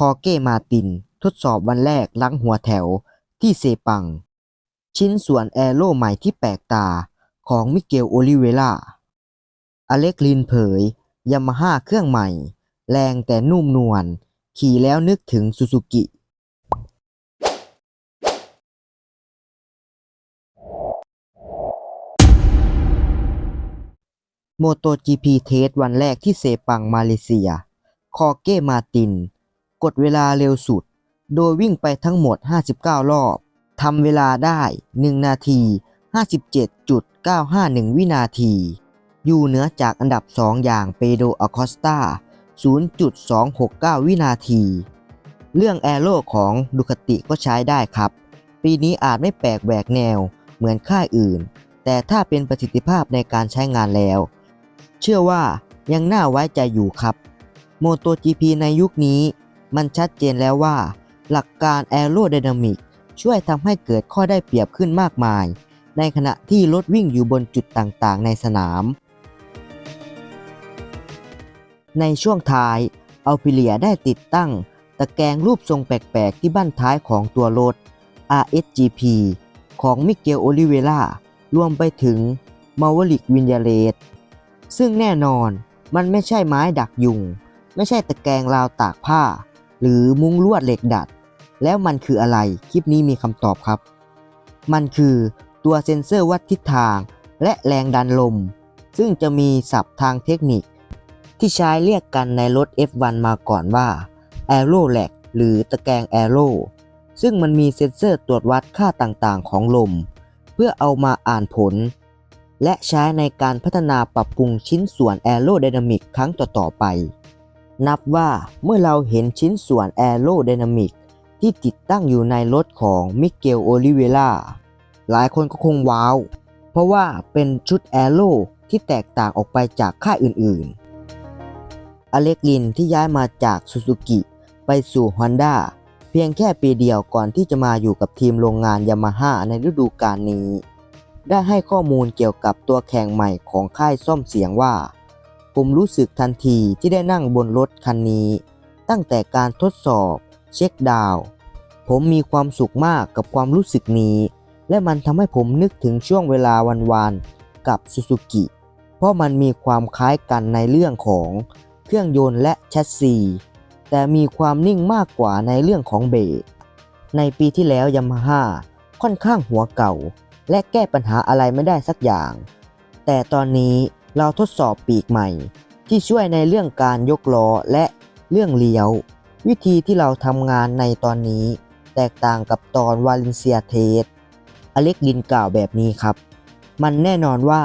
คอเก้มาติน ทดสอบวันแรกล้างหัวแถวที่เซปัง ชิ้นส่วนแอโร่ใหม่ที่แปลกตาของมิเกลโอลิเวล่า อเล็กลินเผยยามาฮ่าเครื่องใหม่ แรงแต่นุ่มนวล ขี่แล้วนึกถึงซูซูกิ โมโต GP เทสวันแรกที่เซปังมาเลเซีย คอเก้มาติน กดเวลาเร็วสุด โดยวิ่งไปทั้งหมด 59 รอบ ทำเวลาได้ 1 นาที 57.951 วินาที อยู่เหนือจากอันดับ 2 อย่างเปโดอคอสตา0.269 วินาที เรื่องแอโร่ของดูคติก็ใช้ได้ครับ ปีนี้อาจไม่แปลกแหวกแนวเหมือนค่ายอื่น แต่ถ้าเป็นประสิทธิภาพในการใช้งานแล้ว เชื่อว่ายังน่าไว้ใจอยู่ครับ โมโต GP ในยุคนี้ มันชัดเจนแล้วว่า หลักการแอโร d y นามิกช่วยทำให้เกิดข้อได้เปรียบขึ้นมากมาย ในขณะที่รถวิ่งอยู่บนจุดต่างๆ ในสนาม ในช่วงท้ายอัลพิเลียได้ติดตั้ง ตะแกรงรูปทรงแปลก ๆ ที่บั้นท้ายของตัวรถ RSGP ของมิเกลโอลิเวล่ารวมไปถึงมาวลิกวินยาเลสซึ่งแน่นอนมันไม่ใช่ไม้ดักยุง ไม่ใช่ตะแกรงราวตากผ้า หรือมุ้งลวดเหล็กดัด แล้วมันคืออะไร คลิปนี้มีคำตอบครับ มันคือตัวเซ็นเซอร์วัดทิศทาง และแรงดันลม ซึ่งจะมีศัพท์ทางเทคนิค ที่ใช้เรียกกันในรถ F1 มาก่อนว่า Aero Lag หรือตะแกรง Aero ซึ่งมันมีเซ็นเซอร์ตรวจวัดค่าต่างๆ ของลม เพื่อเอามาอ่านผล และใช้ในการพัฒนาปรับปรุงชิ้นส่วนแอโร d y นามิกครั้งต่อๆไป นับว่าเมื่อเราเห็นชิ้นส่วนแอโร d y นามิกที่ติดตั้งอยู่ในรถของมิเกลโอลิเวล่าหลายคนก็คงว้าว เพราะว่าเป็นชุดแอโรที่แตกต่างออกไปจากค่ายอื่นๆ อเล็กลินที่ย้ายมาจากซูซูกิไปสู่ฮอนด้าเพียงแค่ปีเดียวก่อนที่จะมาอยู่กับทีมโรงงานยามาฮ่าในฤดูกาลนี้ ได้ให้ข้อมูลเกี่ยวกับตัวแข่งใหม่ของค่ายซ่อมเสียงว่า ผมรู้สึกทันทีที่ได้นั่งบนรถคันนี้ ตั้งแต่การทดสอบ เช็คดาว ผมมีความสุขมากกับความรู้สึกนี้ และมันทำให้ผมนึกถึงช่วงเวลาวันๆกับซูซูกิเพราะมันมีความคล้ายกันในเรื่องของเครื่องยนต์และแชสซี แต่มีความนิ่งมากกว่าในเรื่องของเบรกในปีที่แล้วยามาฮ่าค่อนข้างหัวเก่า และแก้ปัญหาอะไรไม่ได้สักอย่าง แต่ตอนนี้ เราทดสอบปีกใหม่ ที่ช่วยในเรื่องการยกล้อและเรื่องเลี้ยว วิธีที่เราทำงานในตอนนี้ แตกต่างกับตอนวาเลนเซียเทสอเล็กลินกล่าวแบบนี้ครับ มันแน่นอนว่า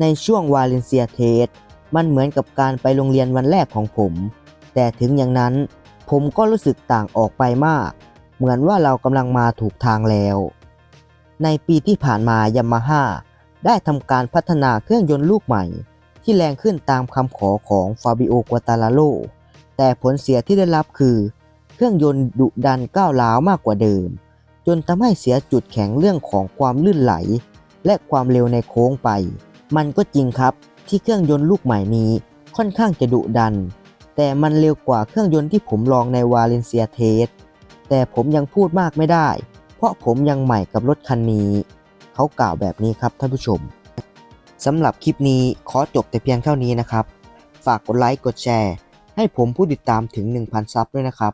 ในช่วงวาเลนเซียเทสมันเหมือนกับการไปโรงเรียนวันแรกของผม แต่ถึงอย่างนั้นผมก็รู้สึกต่างออกไปมาก เหมือนว่าเรากำลังมาถูกทางแล้ว ในปีที่ผ่านมายามาฮ่าได้ทำการพัฒนาเครื่องยนต์ลูกใหม่ ที่แรงขึ้นตามคำขอของฟาบิโอ กัวตาลาโล แต่ผลเสียที่ได้รับคือ เครื่องยนต์ดุดันก้าวร้าวมากกว่าเดิม จนทำให้เสียจุดแข็งเรื่องของความลื่นไหล และความเร็วในโค้งไป มันก็จริงครับที่เครื่องยนต์ลูกใหม่นี้ค่อนข้างจะดุดัน แต่มันเร็วกว่าเครื่องยนต์ที่ผมลองในวาเลนเซียเทส แต่ผมยังพูดมากไม่ได้ เพราะผมยังใหม่กับรถคันนี้ เขากล่าวแบบนี้ครับท่านผู้ชม สำหรับคลิปนี้ขอจบแต่เพียงเท่านี้นะครับ ฝากกดไลค์กดแชร์ ให้ผมผู้ติดตามถึง 1,000 ซับด้วยนะครับ